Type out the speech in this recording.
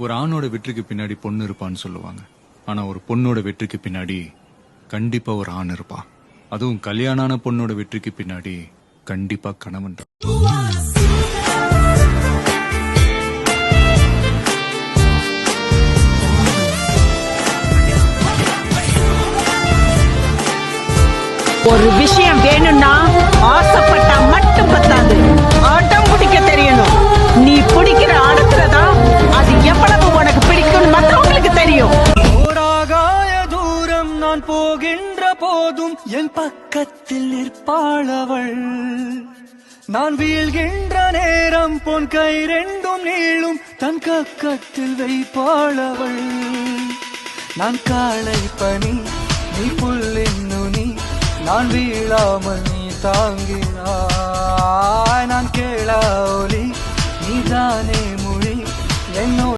ஒரு ஆணோட வெற்றிக்கு பின்னாடி பொண்ணு இருப்பான்னு சொல்லுவாங்க. ஆனா ஒரு பொண்ணோட வெற்றிக்கு பின்னாடி கண்டிப்பா ஒரு ஆண் இருப்பான் அதுவும் கல்யாணான பொண்ணோட வெற்றிக்கு பின்னாடி கண்டிப்பா கணவன் ஒரு விஷயம் வேணும்னா ஆசைப்பட்டா நான் போகின்ற போதும் என் பக்கத்தில் நிற்பாளவள் நான் வீழ்கின்ற நேரம் பொன் கை ரெண்டும் நீளும் தன் கக்கத்தில் வைப்பாளவள் நான் காளை பணி நீ புல்லின் நுனி நான் வீழாமல் நீ தாங்கினாய். நான் கேளா ஒலி நீதானே மொழி என்னோட